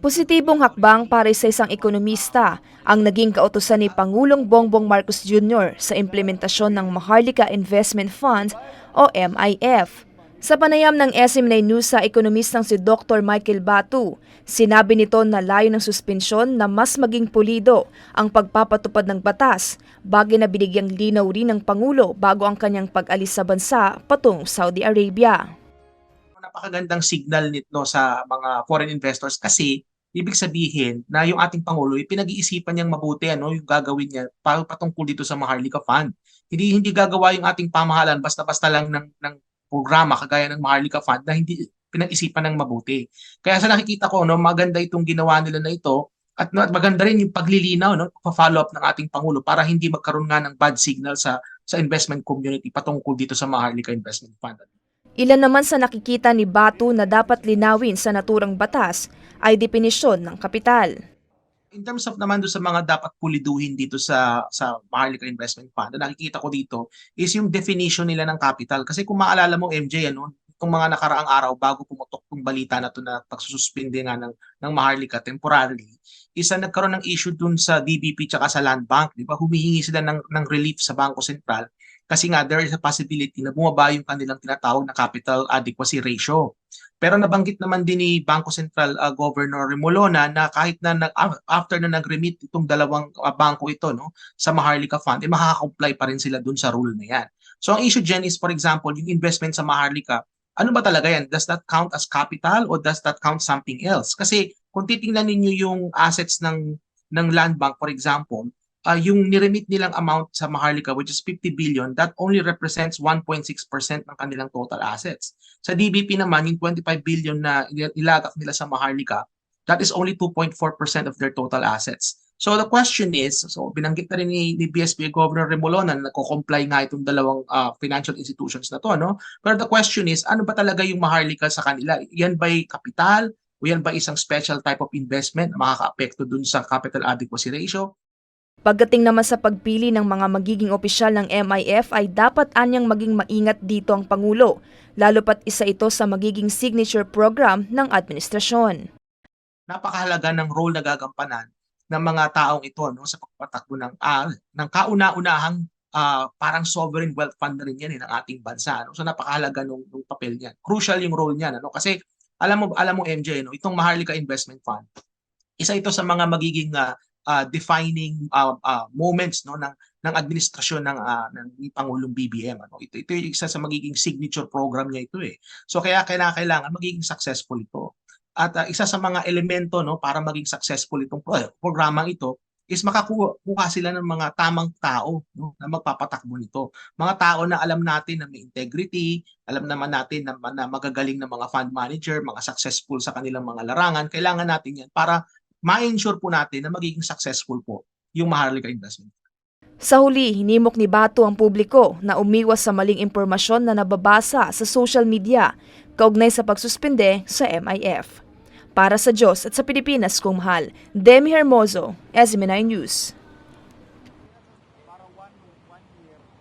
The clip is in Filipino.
Positibong hakbang para sa isang ekonomista ang naging kautusan ni Pangulong Bongbong Marcos Jr. sa implementasyon ng Maharlika Investment Fund o MIF. Sa panayam ng SM9 News sa ekonomistang si Dr. Michael Batu, sinabi nito na layo ng suspensyon na mas maging pulido ang pagpapatupad ng batas, bagay na binigyang linaw rin ng Pangulo bago ang kanyang pag-alis sa bansa patungong Saudi Arabia. Napakagandang signal nito sa mga foreign investors kasi ibig sabihin na yung ating Pangulo, eh, pinag-iisipan niyang mabuti ano, yung gagawin niya pa- patungkol dito sa Maharlika Fund. Hindi hindi gagawa yung ating pamahalaan basta-basta lang ng, ng programa kagaya ng Maharlika Fund na hindi pinag-isipan ng mabuti. Kaya sa nakikita ko, no, maganda itong ginawa nila na ito at at maganda rin yung paglilinaw, no, follow up ng ating Pangulo para hindi magkaroon nga ng bad signal sa sa investment community patungkol dito sa Maharlika Investment Fund. Ilan naman sa nakikita ni Batu na dapat linawin sa naturang batas ay definisyon ng kapital. in terms of naman doon sa mga dapat puliduhin dito sa sa Maharlika Investment Fund, na nakikita ko dito is yung definition nila ng capital. Kasi kung maalala mo MJ ano, itong mga nakaraang araw bago pumutok yung balita na to na pagsususpinde nga ng ng Maharlika temporarily, isa nagkaroon ng issue dun sa DBP tsaka sa Land Bank, di ba? Humihingi sila ng ng relief sa Bangko Sentral kasi nga there is a possibility na bumaba yung kanilang tinatawag na capital adequacy ratio. Pero nabanggit naman din ni Bangko Sentral uh, Governor Remolona na kahit na nag, af- after na nag-remit itong dalawang uh, bangko ito no sa Maharlika Fund, eh makaka-comply pa rin sila dun sa rule na yan. So ang issue dyan is for example, yung investment sa Maharlika, ano ba talaga yan? Does that count as capital or does that count something else? Kasi kung titingnan ninyo yung assets ng ng land bank for example, uh, yung niremit nilang amount sa Maharlika which is 50 billion, that only represents 1.6% ng kanilang total assets. Sa DBP naman, yung 25 billion na il- ilagak nila sa Maharlika, that is only 2.4% of their total assets. So the question is, so binanggit na rin ni, ni BSP Governor Remolona na nagko-comply nga itong dalawang ah, financial institutions na to, no? Pero the question is, ano ba talaga yung Maharlika sa kanila? Yan ba'y kapital? O yan ba isang special type of investment na makaka-apekto dun sa capital adequacy ratio? Pagdating naman sa pagpili ng mga magiging opisyal ng MIF ay dapat anyang maging maingat dito ang Pangulo, lalo pat isa ito sa magiging signature program ng administrasyon. napakahalaga ng role na gagampanan ng mga taong ito no sa pagpatakbo ng ah, ng kauna-unahang ah, parang sovereign wealth fund na rin yan eh, ng ating bansa no. So napakahalaga nung, nung papel niya crucial yung role niya no kasi alam mo alam mo MJ no itong Maharlika Investment Fund isa ito sa mga magiging ah, ah, defining ah, ah, moments no ng ng administrasyon ng ah, ng Pangulong BBM ano ito ito yung isa sa magiging signature program niya ito eh so kaya kailangan magiging successful ito at uh, isa sa mga elemento no para maging successful itong pro- programang ito is makakuha kuha sila ng mga tamang tao no, na magpapatakbo nito. Mga tao na alam natin na may integrity, alam naman natin na, na magagaling na mga fund manager, mga successful sa kanilang mga larangan. Kailangan natin yan para ma-ensure po natin na magiging successful po yung Maharlika Investment. Sa huli, hinimok ni Bato ang publiko na umiwas sa maling impormasyon na nababasa sa social media kaugnay sa pagsuspinde sa MIF. Para sa Diyos at sa Pilipinas kung mahal, Demi Hermoso, SMNI News.